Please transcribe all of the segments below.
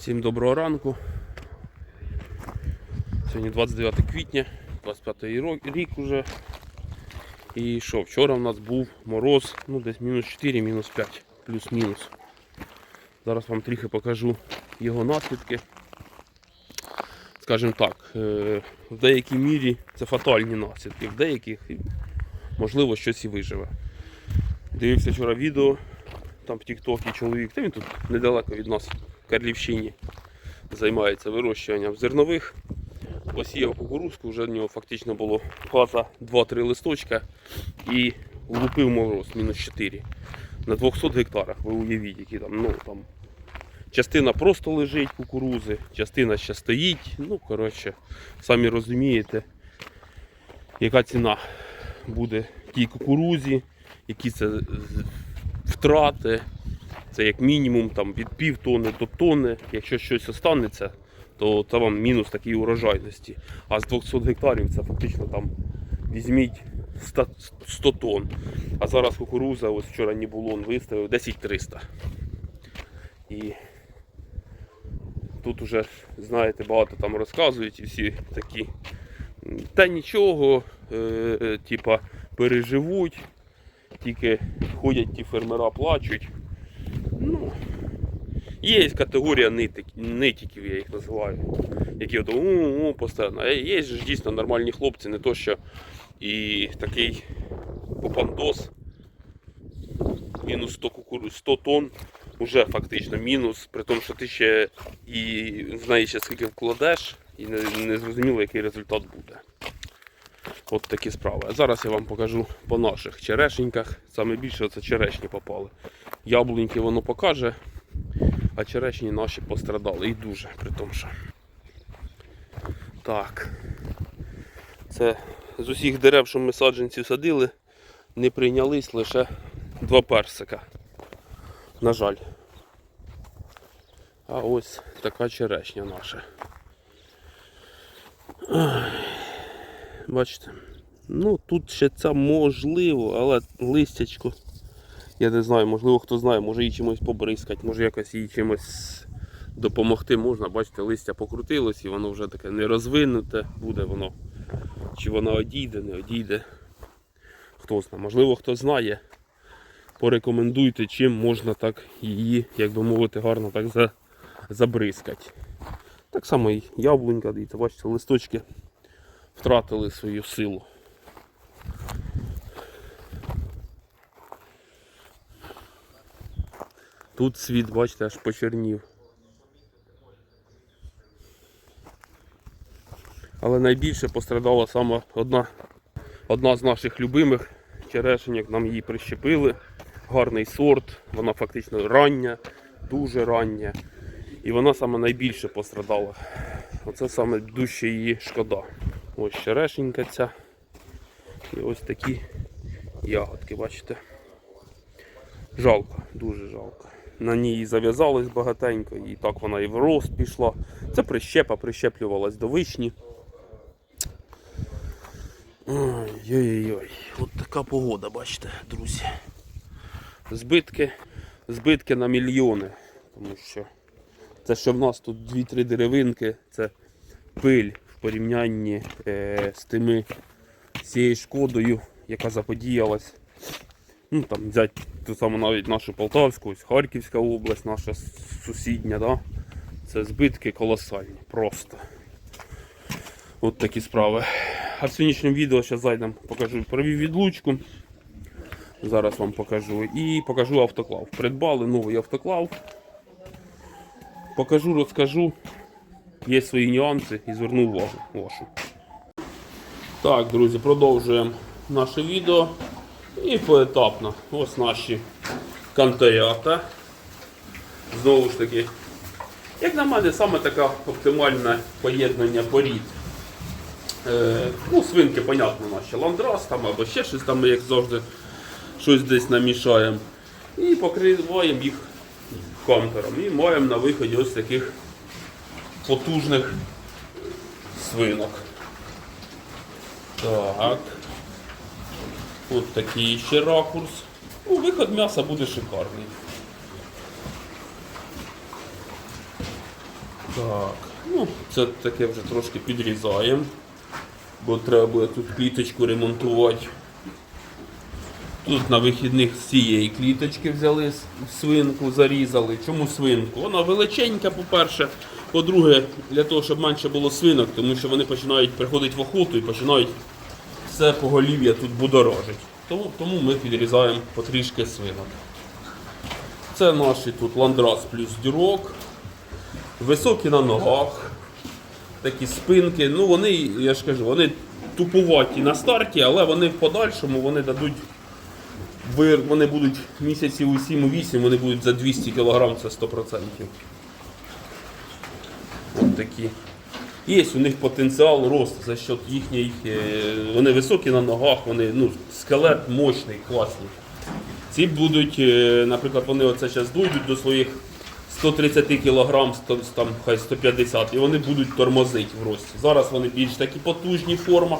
Всім доброго ранку. Сьогодні 29 квітня, 25 рік уже. І що, вчора в нас був мороз, ну десь мінус 4, мінус 5, плюс-мінус. Зараз вам трохи покажу його наслідки. Скажімо так, е, в деякій мірі це фатальні наслідки, в деяких можливо щось і виживе. Дивився вчора відео, там в Тіктокі чоловік, та він тут недалеко від нас, Карлівщині, займається вирощуванням зернових. Посіяв кукурузку, вже в нього фактично було фаза 2-3 листочка і влупив мороз мінус 4. На 200 гектарах, ви уявіть, які там, ну там. Частина просто лежить кукурузи, частина ще стоїть. Ну, коротше, самі розумієте, яка ціна буде тій кукурузі, які це втрати. Це як мінімум там, від пів тонни до тонни. Якщо щось останеться, то це вам мінус такій урожайності. А з 200 гектарів це фактично там візьміть 100, 100 тонн. А зараз кукуруза, ось вчора Нібулон виставив 10 300. І тут уже, знаєте, багато там розказують і всі такі. Та нічого, е, е, типа переживуть, тільки ходять ті фермера, плачуть. Ну, є категорія нитик, нитиків, я їх називаю, які от у постійно. А є ж дійсно нормальні хлопці, не то що і такий попандос, мінус 100, кукуруз, 100 тонн, вже фактично мінус, при тому, що ти ще і знаєш, скільки вкладеш, і не, не зрозуміло, який результат буде. От такі справи. А зараз я вам покажу по наших черешеньках. Саме більше це черешні попали. Яблуньки воно покаже, а черешні наші пострадали і дуже при тому, що. Так. Це з усіх дерев, що ми саджанців садили, не прийнялись лише два персика. На жаль. А ось така черешня наша. Ай. Бачите? Ну тут ще це можливо, але листячко. Я не знаю, можливо хто знає, може її чимось побризкати, може якось їй чимось допомогти можна. Бачите, листя покрутилось і воно вже таке не розвинуте буде воно. Чи воно одійде, не одійде. Хто знає. Можливо, хто знає. Порекомендуйте, чим можна так її, як би мовити, гарно так за, забризкати. Так само і яблунька, дивіться, бачите, листочки втратили свою силу. Тут світ, бачите, аж почернів. Але найбільше пострадала саме одна, одна з наших любимих черешеньок, нам її прищепили. Гарний сорт, вона фактично рання, дуже рання. І вона саме найбільше пострадала. Оце саме дужче її шкода. Ось черешенька ця. І ось такі ягодки, бачите. Жалко, дуже жалко. На ній зав'язалось багатенько, і так вона і в рост пішла. Це прищепа, прищеплювалась до вишні. Ой-ой-ой, от така погода, бачите, друзі. Збитки, збитки на мільйони. Тому що це, що в нас тут 2-3 деревинки, це пиль порівнянні е, з тими цією шкодою, яка заподіялась. Ну там взяти ту саму навіть нашу Полтавську, ось Харківська область, наша сусідня, да? це збитки колосальні, просто. От такі справи. А в сьогоднішньому відео зараз зайдемо, покажу, провів відлучку. Зараз вам покажу. І покажу автоклав. Придбали новий автоклав. Покажу, розкажу. Є свої нюанси і зверну увагу вашу. Так, друзі, продовжуємо наше відео. І поетапно. Ось наші кантерята. Знову ж таки, як на мене, саме таке оптимальне поєднання порід. Е, ну, свинки, понятно, наші ландрас там або ще щось там, ми, як завжди, щось десь намішаємо. І покриваємо їх кампером. І маємо на виході ось таких потужних свинок. Так. От такий ще ракурс. Ну, виход м'яса буде шикарний. Так, ну, це таке вже трошки підрізаємо, бо треба буде тут кліточку ремонтувати. Тут на вихідних з цієї кліточки взяли свинку, зарізали. Чому свинку? Вона величенька, по-перше. По-друге, для того, щоб менше було свинок, тому що вони починають приходити в охоту і починають все поголів'я тут будоражить. Тому, тому ми підрізаємо потрішки свинок. Це наші тут ландрас плюс дюрок. Високі на ногах, такі спинки. Ну вони, я ж кажу, вони тупуваті на старті, але вони в подальшому вони дадуть. Вони будуть місяців у 7-8, вони будуть за 200 кг, це 100%. Такі. Є у них потенціал росту за счет їхньої. е, Вони високі на ногах, вони, ну, скелет мощний, класний. Ці будуть, е, наприклад, вони оце зараз дійдуть до своїх 130 кг, 100, там, хай 150 і вони будуть тормозити в рості. Зараз вони більш такі потужні в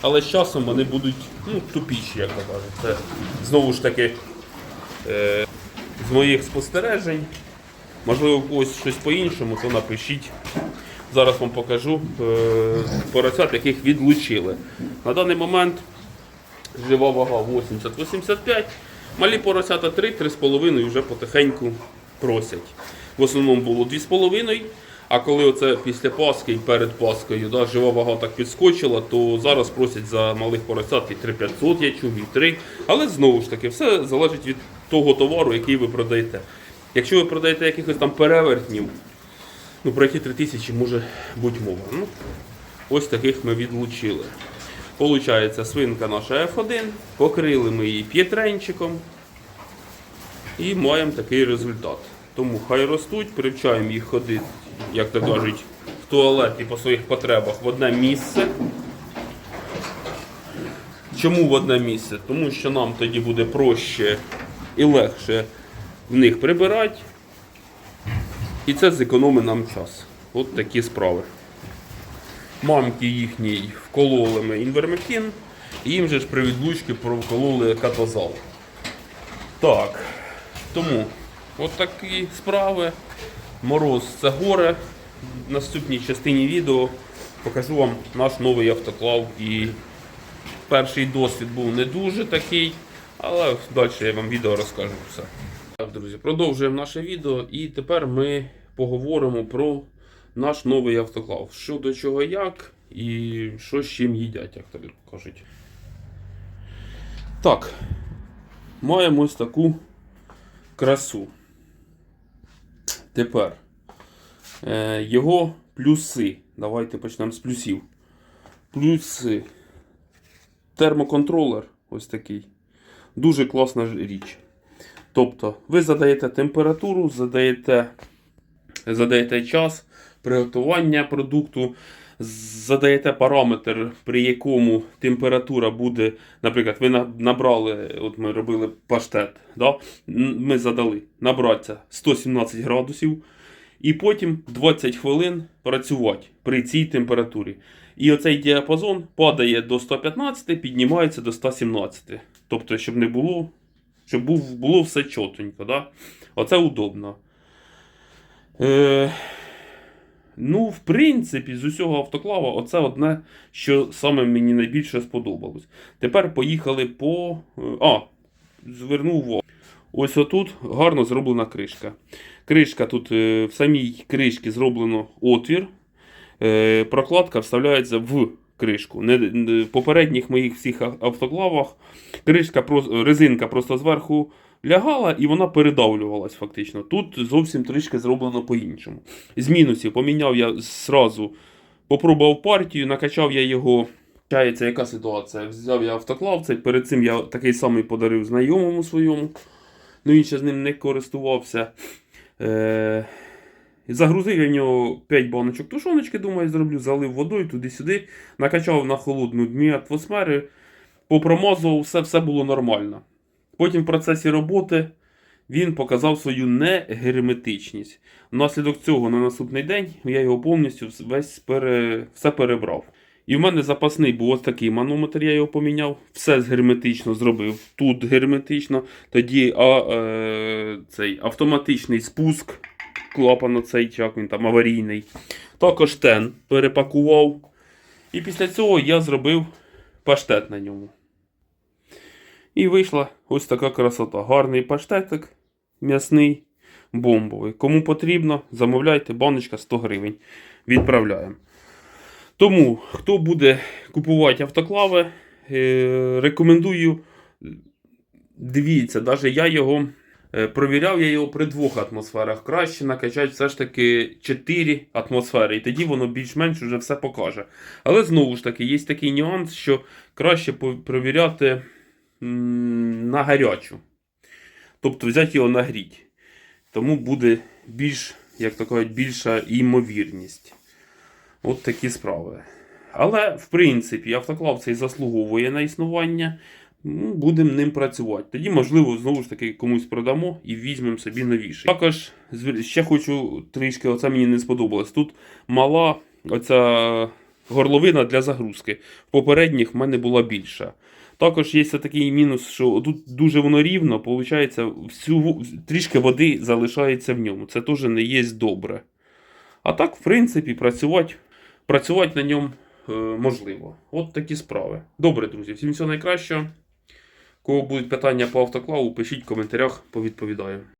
але з часом вони будуть ну, тупіші, як то кажуть. Це знову ж таки е, з моїх спостережень. Можливо, у когось щось по-іншому, то напишіть. Зараз вам покажу е, поросят, яких відлучили. На даний момент жива вага 80-85, малі поросята 3-3,5 вже потихеньку просять. В основному було 2,5, а коли оце після Пасхи і перед Пасхою да, жива вага так підскочила, то зараз просять за малих поросят і 3500 я чув, і 3. Але знову ж таки, все залежить від того товару, який ви продаєте. Якщо ви продаєте якихось там перевертнів, ну про які 3000 може бути мова. Ну, ось таких ми відлучили. Получається, свинка наша F1, покрили ми її п'єтренчиком і маємо такий результат. Тому хай ростуть, привчаємо їх ходити, як то кажуть, в туалет і по своїх потребах в одне місце. Чому в одне місце? Тому що нам тоді буде проще і легше в них прибирати. І це зекономить нам час. От такі справи. Мамки їхній вкололи ми інвермектин, і їм же ж при відлучці провкололи катозал. Так, тому от такі справи. Мороз це горе. В наступній частині відео покажу вам наш новий автоклав. І перший досвід був не дуже такий, але далі я вам відео розкажу все. Так, друзі, продовжуємо наше відео і тепер ми поговоримо про наш новий автоклав. Що до чого як і що з чим їдять, як то кажуть. Так, маємо ось таку красу. Тепер е, його плюси. Давайте почнемо з плюсів. Плюси. Термоконтролер ось такий. Дуже класна річ. Тобто, ви задаєте температуру, задаєте, задаєте час приготування продукту, задаєте параметр, при якому температура буде, наприклад, ви набрали, от ми робили паштет, да? Ми задали набратися 117 градусів, і потім 20 хвилин працювати при цій температурі. І оцей діапазон падає до 115, піднімається до 117. Тобто, щоб не було щоб був, було все чотенько. Да? Оце удобно. Е, ну, в принципі, з усього автоклава, оце одне, що саме мені найбільше сподобалось. Тепер поїхали по. е, А, звернув увагу. Ось отут гарно зроблена кришка. Кришка тут е, в самій кришці зроблено отвір. Е, прокладка вставляється в кришку. Не, в попередніх моїх всіх автоклавах кришка, резинка просто зверху лягала і вона передавлювалась фактично. Тут зовсім трішки зроблено по-іншому. З мінусів поміняв я зразу, попробував партію, накачав я його. Чається, яка ситуація? Взяв я автоклав, цей перед цим я такий самий подарив знайомому своєму. Ну він ще з ним не користувався. Е- Загрузив я в нього 5 баночок тушоночки, думаю, зроблю, залив водою туди-сюди, накачав на холодну дні атмосфери, попромазував, все, все було нормально. Потім в процесі роботи він показав свою негерметичність. Внаслідок цього на наступний день я його повністю весь пере... все перебрав. І в мене запасний був ось такий манометр, я його поміняв. Все герметично зробив. Тут герметично. Тоді а, е, цей автоматичний спуск клапан оцей, чи як він там аварійний. Також тен перепакував. І після цього я зробив паштет на ньому. І вийшла ось така красота. Гарний паштетик, м'ясний, бомбовий. Кому потрібно, замовляйте, баночка 100 гривень. Відправляємо. Тому, хто буде купувати автоклави, е, рекомендую. Дивіться, навіть я його провіряв, я його при двох атмосферах. Краще накачати все ж таки 4 атмосфери, і тоді воно більш-менш вже все покаже. Але знову ж таки, є такий нюанс, що краще провіряти на гарячу. Тобто взяти його нагріть. Тому буде більш, як то кажуть, більша ймовірність. От такі справи. Але, в принципі, автоклав цей заслуговує на існування. Ну, Будемо ним працювати. Тоді, можливо, знову ж таки комусь продамо і візьмемо собі новіший. Також ще хочу трішки, оце мені не сподобалось. Тут мала оця горловина для загрузки. В попередніх в мене була більша. Також є такий мінус, що тут дуже воно рівно, виходить, всю, трішки води залишається в ньому. Це теж не є добре. А так, в принципі, працювати, працювати на ньому е, можливо. От такі справи. Добре, друзі, всім всього найкращого. Кого будуть питання по автоклаву, пишіть в коментарях, повідповідаю.